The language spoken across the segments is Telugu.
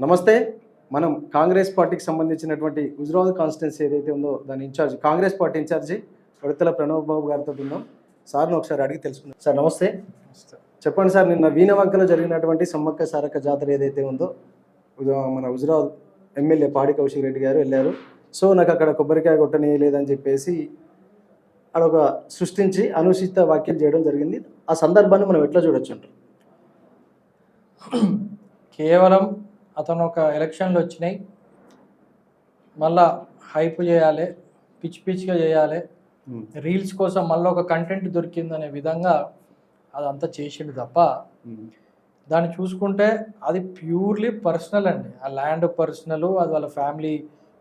నమస్తే. మనం కాంగ్రెస్ పార్టీకి సంబంధించినటువంటి హుజరాబాద్ కాన్స్టిట్యున్సీ ఏదైతే ఉందో దాని incharge Congress party incharge Udatala Pranav Babu గారితో ఉన్నాం సార్ని ఒకసారి అడిగి తెలుసుకుందాం. సార్ నమస్తే. చెప్పండి సార్ నిన్న వీణవంకలో జరిగినటువంటి సమ్మక్క సారక్క జాతర ఏదైతే ఉందో మన హుజరాబాద్ ఎమ్మెల్యే పాడి కౌశిక్ రెడ్డి గారు వెళ్ళారు. సో నాకు అక్కడ కొబ్బరికాయ కొట్టని లేదని చెప్పేసి అదొక సృష్టించి అనుచిత వ్యాఖ్యలు చేయడం జరిగింది. ఆ సందర్భాన్ని మనం ఎట్లా చూడొచ్చు? అంటారు కేవలం అతను ఒక ఎలక్షన్లు వచ్చినాయి మళ్ళా హైప్ చేయాలి పిచ్చి పిచ్చిగా చేయాలి. రీల్స్ కోసం మళ్ళీ ఒక కంటెంట్ దొరికిందనే విధంగా అదంతా చేసిండు తప్ప దాన్ని చూసుకుంటే అది ప్యూర్లీ పర్సనల్ అండి. ఆ ల్యాండ్ పర్సనల్ అది వాళ్ళ ఫ్యామిలీ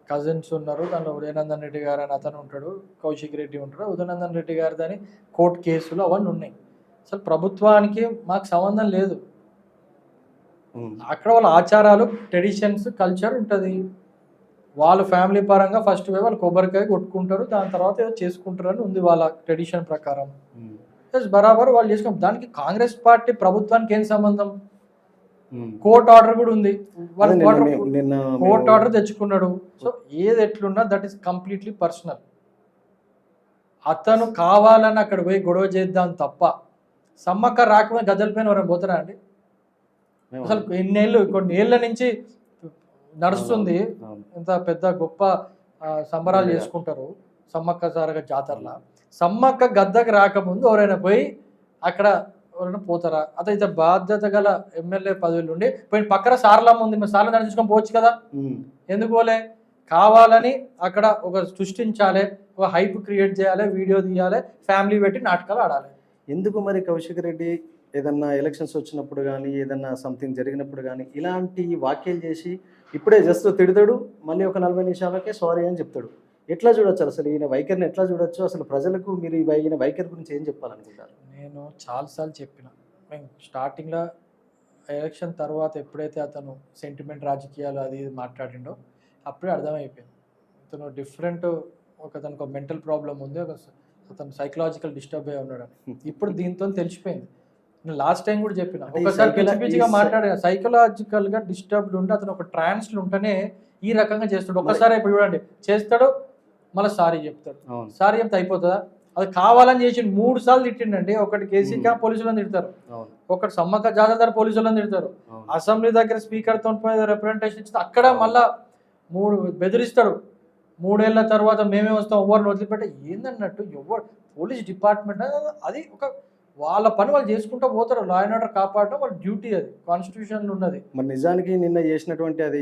కజిన్స్ ఉన్నారు. దాంట్లో ఉదయనందన్ రెడ్డి గారు అని అతను ఉంటాడు కౌశిక్ రెడ్డి ఉంటాడు. ఉదయనందన్ రెడ్డి గారి దాని కోర్టు కేసులు అవన్నీ ఉన్నాయి. అసలు ప్రభుత్వానికి మాకు సంబంధం లేదు. అక్కడ వాళ్ళ ఆచారాలు ట్రెడిషన్స్ కల్చర్ ఉంటుంది. వాళ్ళ ఫ్యామిలీ పరంగా ఫస్ట్ వాళ్ళు కొబ్బరికాయ కొట్టుకుంటారు దాని తర్వాత ఏదో చేసుకుంటారు అని ఉంది వాళ్ళ ట్రెడిషన్ ప్రకారం. బరాబర్ వాళ్ళు చేసుకుంటారు దానికి కాంగ్రెస్ పార్టీ ప్రభుత్వానికి ఏం సంబంధం? కోర్ట్ ఆర్డర్ కూడా ఉంది. వాళ్ళ కోర్ట్ ఆర్డర్ తెచ్చుకున్నాడు. సో ఏది ఎట్లున్నా దట్ ఈస్ కంప్లీట్లీ పర్సనల్ అతను కావాలని అక్కడ పోయి గొడవ చేద్దాం తప్ప సమ్మక్క రాకమే గద్దెల పైన ఎవరైనా పోతారా అండి? అసలు ఎన్నేళ్ళు కొన్ని ఏళ్ళ నుంచి నడుస్తుంది. ఇంత పెద్ద గొప్ప సంబరాలు. చేసుకుంటారు సమ్మక్క సారక జాతరల సమ్మక్క గద్దకు రాకముందు ఎవరైనా పోయి అక్కడ ఎవరైనా పోతారా అతయితే బాధ్యత గల ఎమ్మెల్యే పదవులు ఉండి పోయి పక్కన సారలమ్మ ఉంది మరి సార్లు నడిచుకొని పోవచ్చు కదా. ఎందుకు పోలే కావాలని అక్కడ ఒక సృష్టించాలి ఒక హైప్ క్రియేట్ చేయాలి వీడియో తీయాలి ఫ్యామిలీ పెట్టి నాటకాలు ఆడాలి ఎందుకు మరి కౌశిక్ రెడ్డి ఏదన్నా ఎలక్షన్స్ వచ్చినప్పుడు కానీ ఏదన్నా సంథింగ్ జరిగినప్పుడు కానీ ఇలాంటి వాక్యాలు చేసి ఇప్పుడే జస్ట్ తిడతాడు మళ్ళీ ఒక నలభై నిమిషాలకే సారీ అని చెప్తాడు. ఎట్లా చూడొచ్చు అసలు ఈయన వైఖరిని ఎట్లా చూడొచ్చు? అసలు ప్రజలకు మీరు ఈయన వైఖరి గురించి ఏం చెప్పాలనుకుంటారు? నేను చాలాసార్లు చెప్పిన. మేము స్టార్టింగ్లో ఎలక్షన్ తర్వాత ఎప్పుడైతే అతను సెంటిమెంట్ రాజకీయాలు అది ఇది మాట్లాడిండో అప్పుడే అర్థమైపోయింది. అతను డిఫరెంట్ ఒక అతనికి ఒక మెంటల్ ప్రాబ్లం ఉంది ఒక అతను సైకలాజికల్ డిస్టర్బ్ అయి ఉన్నాడు ఇప్పుడు దీంతో తెలిసిపోయింది. లాస్ట్ టైం కూడా చెప్పిన. ఒకసారి పిచ్చి పిచ్చిగా మాట్లాడే సైకలాజికల్గా డిస్టర్బ్డ్ ఉంటే అతను ఒక ట్రాన్స్లు ఉంటేనే ఈ రకంగా చేస్తాడు. ఒకసారి ఇప్పుడు చూడండి. చేస్తాడు మళ్ళీ సారీ చెప్తాడు. సారీ చెప్తే అయిపోతుందా? అది కావాలని చేసి మూడు సార్లు తిట్టిండండి. ఒకటి కేసీకా Hmm. పోలీసులను తిడతారు. ఒకటి సమ్మక్క జాతర పోలీసులను తిడతారు. అసెంబ్లీ దగ్గర స్పీకర్తో రిప్రజెంటేషన్ ఇస్తే అక్కడ మళ్ళా మూడు బెదిరిస్తాడు. మూడేళ్ళ తర్వాత మేమే వస్తాం ఎవరిని వదిలిపెట్టే. ఏందన్నట్టు ఎవరు? పోలీస్ డిపార్ట్మెంట్ అది ఒక వాళ్ళ పని వాళ్ళు చేసుకుంటూ పోతారు. లా అండ్ ఆర్డర్ కాపాడడం వాళ్ళ డ్యూటీ అది. కాన్స్టిట్యూషన్ ఉన్నది. మరి నిజానికి నిన్న చేసినటువంటి అది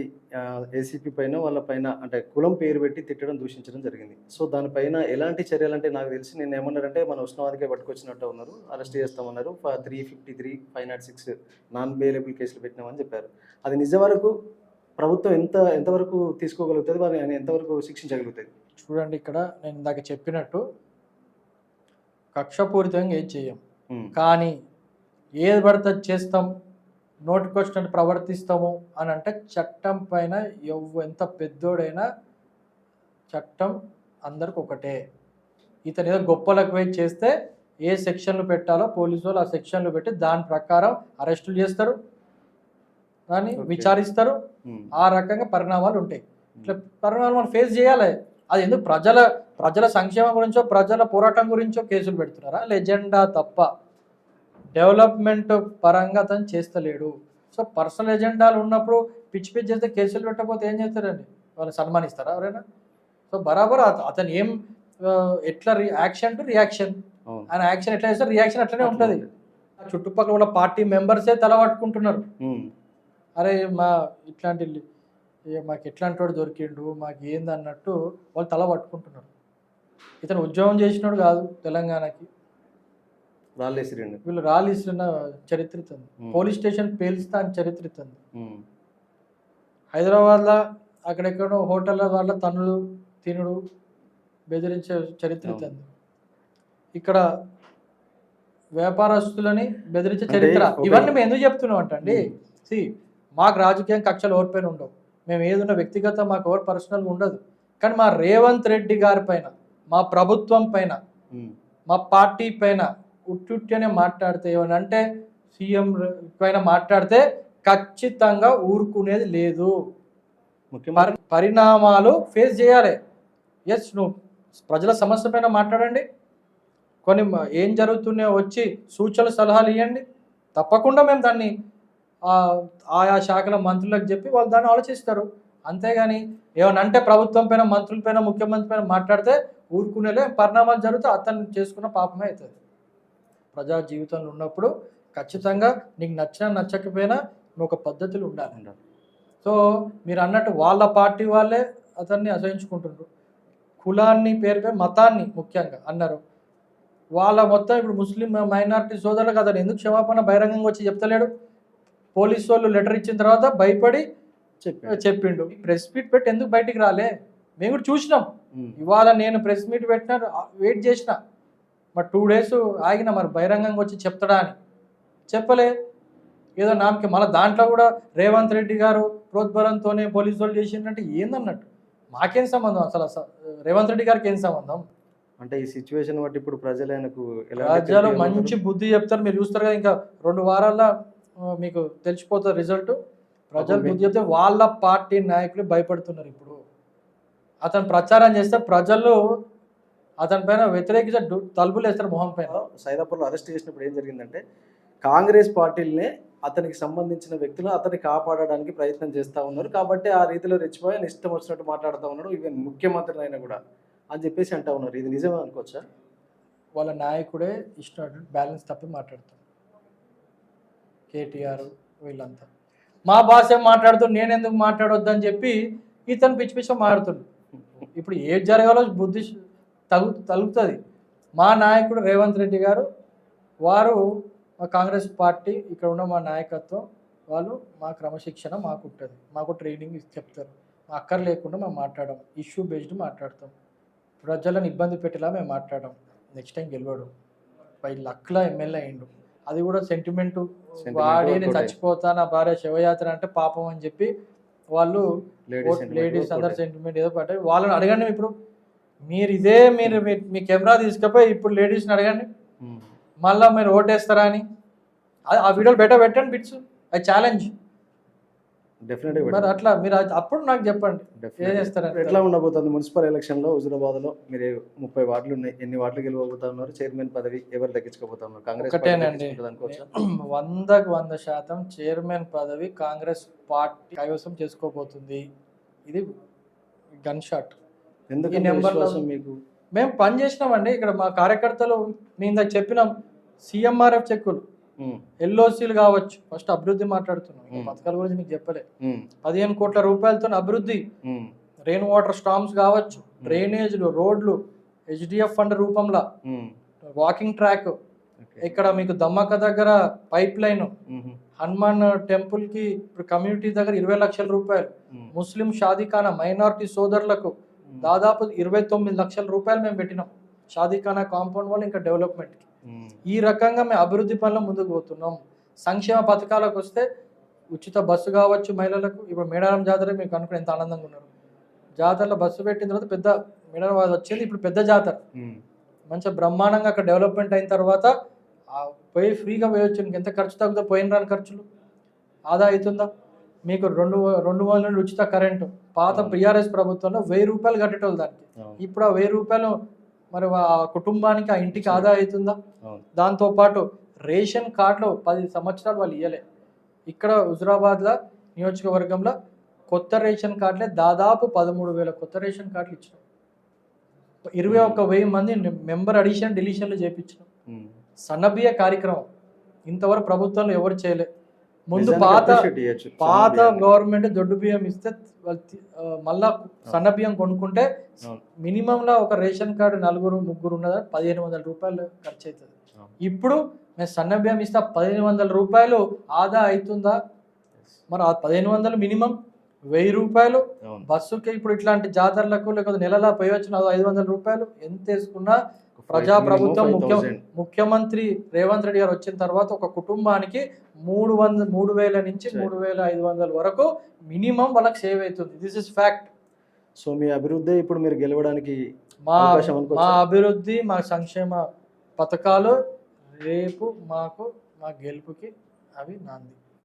ఏసీపీ పైన వాళ్ళ పైన అంటే కులం పేరు పెట్టి తిట్టడం దూషించడం జరిగింది. సో దానిపైన ఎలాంటి చర్యలు అంటే నాకు తెలిసి నేను ఏమన్నారంటే మన ఉష్ణవాదికే పట్టుకొచ్చినట్టు ఉన్నారు. అరెస్ట్ చేస్తామన్నారు. Three fifty three five naught six non bailable కేసులు పెట్టినామని చెప్పారు. అది నిజం వరకు ప్రభుత్వం ఎంత ఎంతవరకు తీసుకోగలుగుతుంది? వారిని ఎంతవరకు శిక్షించగలుగుతుంది చూడండి ఇక్కడ నేను ఇందాక చెప్పినట్టు కక్షపూరితంగా ఏం ఉమ్, కానీ ఏది పడితే చేస్తాం నోటికొచ్చినట్టు ప్రవర్తిస్తాము అని అంటే చట్టం పైన ఎవ్ ఎంత పెద్దోడైనా చట్టం అందరికి ఒకటే. ఇతను ఏదో గొప్పలకు పోయి చేస్తే ఏ సెక్షన్లు పెట్టాలో పోలీసు వాళ్ళు ఆ సెక్షన్లు పెట్టి దాని ప్రకారం అరెస్టులు చేస్తారు దాన్ని. విచారిస్తారు. ఆ రకంగా పరిణామాలు ఉంటాయి. ఇట్లా పరిణామాలు మనం ఫేస్ చేయాలి. అది ఎందుకు ప్రజల ప్రజల సంక్షేమం గురించో ప్రజల పోరాటం గురించో కేసులు పెడుతున్నారా? లెజెండా తప్ప. డెవలప్మెంట్ పరంగా అతను చేస్తలేడు. సో పర్సనల్ ఎజెండాలు ఉన్నప్పుడు పిచ్చి పిచ్చి చేస్తే కేసులు పెట్టకపోతే ఏం చేస్తారండి? వాళ్ళు సన్మానిస్తారా ఎవరైనా? సో బరాబర్ అత- అతను ఏం ఎట్లా యాక్షన్ టు రియాక్షన్. ఆయన యాక్షన్ ఎట్లా చేస్తారు రియాక్షన్ అట్లనే ఉంటుంది. చుట్టుపక్కల ఉన్న పార్టీ మెంబర్సే తల పట్టుకుంటున్నారు. అరే మా ఇట్లాంటి మాకు ఎట్లాంటి వాడు దొరికిండు మాకు ఏంది అన్నట్టు వాళ్ళు తల పట్టుకుంటున్నారు. ఇతను ఉద్యోగం చేసినాడు కాదు తెలంగాణకి. వీళ్ళు రాలిస్తున్న చరిత్ర ఇస్తుంది. పోలీస్ స్టేషన్ పేల్స్తా అని చరిత్ర ఇస్తుంది హైదరాబాద్లో అక్కడెక్కడో హోటళ్ళ వాళ్ళ తనులు తినుడు బెదిరించే చరిత్ర. ఇస్తుంది ఇక్కడ వ్యాపారస్తులని బెదిరించే అంటే చరిత్ర. ఇవన్నీ మేము ఎందుకు చెప్తున్నాం అంటండి Hmm. సి మాకు రాజకీయం కక్షలు ఎవరిపైన ఉండవు. మేము ఏదున్న వ్యక్తిగత మాకు ఎవరు పర్సనల్గా ఉండదు. కానీ మా రేవంత్ రెడ్డి గారి పైన మా ప్రభుత్వం పైన మా పార్టీ పైన ఉట్టుట్టనే మాట్లాడితే ఏమని అంటే సీఎం పైన మాట్లాడితే ఖచ్చితంగా ఊరుకునేది లేదు. పరిణామాలు ఫేస్ చేయాలి. ఎస్ నువ్వు ప్రజల సమస్య పైన మాట్లాడండి. కొన్ని ఏం జరుగుతున్నాయో వచ్చి సూచనలు సలహాలు ఇవ్వండి తప్పకుండా మేము దాన్ని ఆయా శాఖల మంత్రులకు చెప్పి వాళ్ళు దాన్ని ఆలోచిస్తారు. అంతేగాని ఏమన్నా అంటే ప్రభుత్వం పైన మంత్రుల పైన ముఖ్యమంత్రి పైన మాట్లాడితే ఊరుకునేలే పరిణామాలు జరిగితే అతను చేసుకున్న పాపమే అవుతుంది. ప్రజా జీవితంలో ఉన్నప్పుడు ఖచ్చితంగా నీకు నచ్చినా నచ్చకపోయినా నువ్వు ఒక పద్ధతులు ఉండాలి. సో మీరు అన్నట్టు వాళ్ళ పార్టీ వాళ్ళే అతన్ని అసహించుకుంటున్నారు. కులాన్ని పేరుపై మతాన్ని ముఖ్యంగా అన్నారు. వాళ్ళ మొత్తం ఇప్పుడు ముస్లిం మైనారిటీ సోదరులకు అతను ఎందుకు క్షమాపణ బహిరంగంగా వచ్చి చెప్తలేడు? పోలీసు వాళ్ళు లెటర్ ఇచ్చిన తర్వాత భయపడి చెప్పాడు. చెప్పిండు. ప్రెస్ మీట్ పెట్టి ఎందుకు బయటికి రాలే? మేము కూడా చూసినాం. ఇవాళ నేను ప్రెస్ మీట్ పెట్టిన వెయిట్ చేసిన. మరి టూ డేస్ ఆగిన మరి బహిరంగంగా వచ్చి చెప్తాడా అని. చెప్పలే. ఏదో నామకి మళ్ళీ దాంట్లో కూడా రేవంత్ రెడ్డి గారు ప్రోద్బలంతోనే పోలీసు వాళ్ళు చేసిందంటే ఏందన్నట్టు? మాకేం సంబంధం అసలు? రేవంత్ రెడ్డి గారికి ఏం సంబంధం? అంటే ఈ సిచ్యువేషన్ బట్టి ఇప్పుడు ప్రజలు ఆయనకు తీర్పు మంచి? బుద్ధి చెప్తారు. మీరు చూస్తారు కదా ఇంకా రెండు వారాల్లో మీకు తెలిసిపోతుంది రిజల్ట్ ప్రజలు బుద్ధి చెప్తే వాళ్ళ పార్టీ నాయకులు భయపడుతున్నారు ఇప్పుడు. అతను ప్రచారం చేస్తే ప్రజలు అతని పైన వ్యతిరేకించే తలుపులు వేస్తారు మొహం పైన. సైదాపూర్లో అరెస్ట్ చేసినప్పుడు ఏం జరిగిందంటే కాంగ్రెస్ పార్టీలనే అతనికి సంబంధించిన వ్యక్తులు అతన్ని కాపాడడానికి ప్రయత్నం చేస్తూ ఉన్నారు. కాబట్టి ఆ రీతిలో రెచ్చిపోయి ఆయన ఇష్టం వచ్చినట్టు మాట్లాడుతూ ఉన్నాడు. ఈవెన్ ముఖ్యమంత్రి అయినా కూడా అని చెప్పేసి అంటా ఉన్నారు. ఇది నిజమే అనుకోవచ్చా? వాళ్ళ నాయకుడే ఇష్టం బ్యాలెన్స్ తప్పి మాట్లాడతారు కేటీఆర్ వీళ్ళంతా. మా భాష మాట్లాడుతూ నేను ఎందుకు మాట్లాడొద్దని చెప్పి ఇతను పిచ్చి పిచ్చి మాట్లాడుతుండు ఇప్పుడు ఏది జరగాలో బుద్ధి తగు తలుగుతుంది. మా నాయకుడు రేవంత్ రెడ్డి గారు వారు మా కాంగ్రెస్ పార్టీ ఇక్కడ ఉన్న మా నాయకత్వం వాళ్ళు మా క్రమశిక్షణ మాకు ఉంటుంది మాకు ట్రైనింగ్ చెప్తారు. మా అక్కర్ లేకుండా మేము మాట్లాడడం ఇష్యూ బేస్డ్ మాట్లాడతాం. ప్రజలను ఇబ్బంది పెట్టేలా మేము మాట్లాడడం నెక్స్ట్ టైం గెలవడు. పై లక్ల ఎమ్మెల్యే అయిండు. అది కూడా సెంటిమెంట్ వాడి నేను. చచ్చిపోతా నా భార్య శివయాత్ర అంటే పాపం అని చెప్పి వాళ్ళు లేడీస్ అందరు సెంటిమెంట్ ఏదో పట్టారు వాళ్ళని అడగండి ఇప్పుడు. మీరు ఇదే మీరు మీ- కెమెరా తీసుకపోయి ఇప్పుడు లేడీస్ని అడగండి. మళ్ళీ మీరు ఓటేస్తారా అని. ఆ- ఆ వీడియోలు బెటర్ పెట్టండి బిట్స్. అది ఛాలెంజ్ మరి డెఫినెట్గా అట్లా మీరు అప్పుడు నాకు చెప్పండి. ఏం ఎట్లా ఉండబోతుంది? మున్సిపల్ ఎలక్షన్లో హుజురాబాద్లో మీరు ముప్పై వార్డులు ఉన్నాయి. ఎన్ని వార్డులు గెలవబోతా ఉన్నారు? చైర్మన్ పదవి ఎవరు దక్కించుకోబోతా ఉన్నారు? కాంగ్రెస్ ఒకటేనండి వందకు వంద శాతం చైర్మన్ పదవి కాంగ్రెస్ పార్టీ కైవసం చేసుకోబోతుంది. ఇది గన్ షాట్. ఎందుకు మీకు? మేము పని చేసినామండి ఇక్కడ మా కార్యకర్తలు మేము ఇందాక చెప్పినాం. సిఎంఆర్ఎఫ్ చెక్కులు. ఎల్ఓసీలు కావచ్చు. ఫస్ట్ అభివృద్ధి మాట్లాడుతున్నాం. పథకాల గురించి మీకు చెప్పలే. పదిహేను కోట్ల రూపాయలతో అభివృద్ధి. రెయిన్ వాటర్ స్టామ్స్ కావచ్చు. డ్రైనేజ్లు రోడ్లు. హెచ్డిఎఫ్ ఫండ్ రూపంలో. Walking track. ఇక్కడ మీకు దమ్మక్క దగ్గర పైప్ లైన్ హనుమాన్ టెంపుల్కి ఇప్పుడు కమ్యూనిటీ దగ్గర ఇరవై లక్షల రూపాయలు. ముస్లిం షాదీఖానా మైనారిటీ సోదరులకు దాదాపు ఇరవై తొమ్మిది లక్షల రూపాయలు మేము పెట్టినాం. షాదీఖానా కాంపౌండ్ వాళ్ళు ఇంకా డెవలప్మెంట్కి ఈ రకంగా మేము అభివృద్ధి పనులు ముందుకు పోతున్నాం. సంక్షేమ పథకాలకు వస్తే ఉచిత బస్సు కావచ్చు మహిళలకు. ఇప్పుడు మేడారం జాతర మీకు అనుకుని ఎంత ఆనందంగా ఉన్నారు. జాతరలో బస్సు పెట్టిన తర్వాత పెద్ద మేడారం వచ్చింది. ఇప్పుడు పెద్ద జాతర. మంచిగా బ్రహ్మాండంగా అక్కడ డెవలప్మెంట్ అయిన తర్వాత పోయి ఫ్రీగా పోయొచ్చు. నీకు ఎంత ఖర్చు తగ్గుతా పోయిన రాని ఖర్చులు. ఆదా అవుతుందా? మీకు రెండు రెండు వందల నుండి ఉచిత కరెంటు. పాత. బీఆర్ఎస్ ప్రభుత్వంలో వెయ్యి రూపాయలు కట్టేటోళ్ళు దానికి. ఇప్పుడు ఆ వెయ్యి రూపాయలు మరి ఆ కుటుంబానికి ఆ ఇంటికి ఆదా అవుతుందా. దాంతోపాటు రేషన్ కార్డులో పది సంవత్సరాలు వాళ్ళు ఇవ్వలే ఇక్కడ హుజురాబాద్లో నియోజకవర్గంలో కొత్త రేషన్ కార్డులే దాదాపు పదమూడు వేల కొత్త రేషన్ కార్డులు ఇచ్చినాం. ఇరవై ఒక్క వెయ్యి మంది మెంబర్ అడిషన్ డిలీషన్లు చేయించినాం. సన్నబియ్య కార్యక్రమం. ఇంతవరకు ప్రభుత్వంలో ఎవరు చేయలే. ముందు పాత. పాత. గవర్నమెంట్ దొడ్డు బియ్యం ఇస్తే మళ్ళా సన్న బియ్యం కొనుక్కుంటే. మినిమంలో ఒక రేషన్ కార్డు నలుగురు ముగ్గురు ఉన్నదా పదిహేను వందల రూపాయలు ఖర్చు అవుతుంది. ఇప్పుడు మేము సన్న బియ్యం ఇస్తే పదిహేను వందల రూపాయలు ఆదా అవుతుందా మరి ఆ పదిహేను వందలు మినిమం వెయ్యి రూపాయలు. బస్సుకి ఇప్పుడు ఇట్లాంటి జాతరలకు లేకపోతే నెలలా పోయి వచ్చిన ఐదు వందల రూపాయలు ఎంత వేసుకున్నా ఒక ప్రజా five- ప్రభుత్వం minimum ముఖ్యం 5,000. ముఖ్యమంత్రి రేవంత్ రెడ్డి గారు వచ్చిన తర్వాత ఒక కుటుంబానికి మూడు వంద మూడు వేల నుంచి. మూడు వేల ఐదు వందల వరకు మినిమం వాళ్ళకి సేవ్ అవుతుంది దిస్ ఇస్ ఫ్యాక్ట్ సో మీ అభివృద్ధి ఇప్పుడు మీరు గెలవడానికి మా మా? అభివృద్ధి మా సంక్షేమ పథకాలు రేపు మాకు మా గెలుపుకి అవి నాంది